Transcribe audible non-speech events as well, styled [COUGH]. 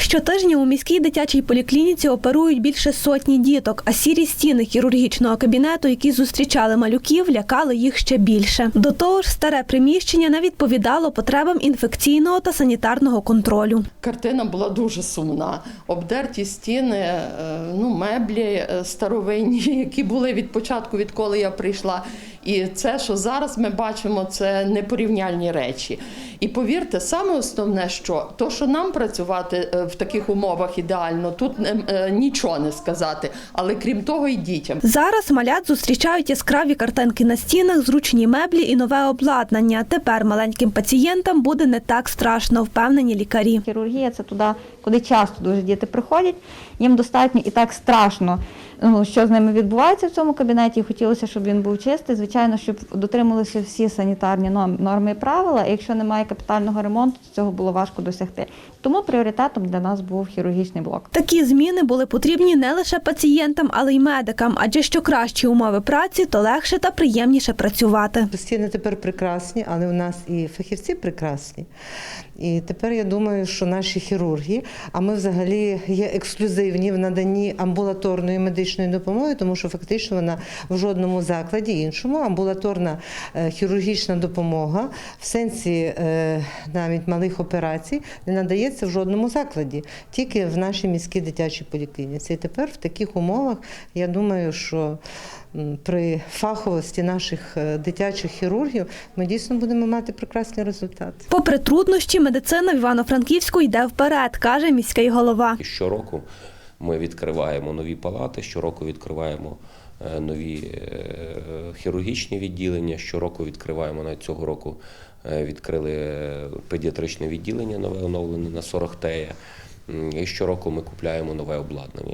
Щотижня у міській дитячій поліклініці оперують більше сотні діток, а сірі стіни хірургічного кабінету, які зустрічали малюків, лякали їх ще більше. До того ж, старе приміщення не відповідало потребам інфекційного та санітарного контролю. Картина була дуже сумна. Обдерті стіни, е, ну, меблі е, старовинні, [LAUGHS] які були від початку, відколи я прийшла. І це, що зараз ми бачимо, це непорівняльні речі. І повірте, саме основне, що то, що нам працювати е, в таких умовах ідеально, тут е, е, нічого не сказати. Але крім того, і дітям. Зараз малят зустрічають яскраві картинки на стінах, зручні меблі і нове обладнання. Тепер маленьким пацієнтам буде не так страшно, впевнені лікарі. Хірургія це туди, куди часто дуже діти приходять. Їм достатньо і так страшно, ну, що з ними відбувається в цьому кабінеті. Хотілося, щоб він був чистий. Звичайно, щоб дотримувалися всі санітарні норм- норми і правила. І якщо немає капітального ремонту, цього було важко досягти. Тому пріоритетом для нас був хірургічний блок. Такі зміни були потрібні не лише пацієнтам, але й медикам, адже що кращі умови праці, то легше та приємніше працювати. Стіни тепер прекрасні, але у нас і фахівці прекрасні. І тепер я думаю, що наші хірурги, а ми взагалі є ексклюзивні в наданні амбулаторної медичної допомоги, тому що фактично вона в жодному закладі іншому амбулаторна е, хірургічна допомога в сенсі е, навіть малих операцій не надається в жодному закладі, тільки в нашій міській дитячій поліклініці. І тепер в таких умовах я думаю, що при фаховості наших е, дитячих хірургів ми дійсно будемо мати прекрасні результати. Попри труднощі, медицина в Івано-Франківську йде вперед, каже міський голова. Щороку ми відкриваємо нові палати, щороку відкриваємо е, нові е, хірургічні відділення. Щороку відкриваємо навіть цього року е, відкрили е, педіатричне відділення нове оновлене на 40 тея. І щороку ми купляємо нове обладнання.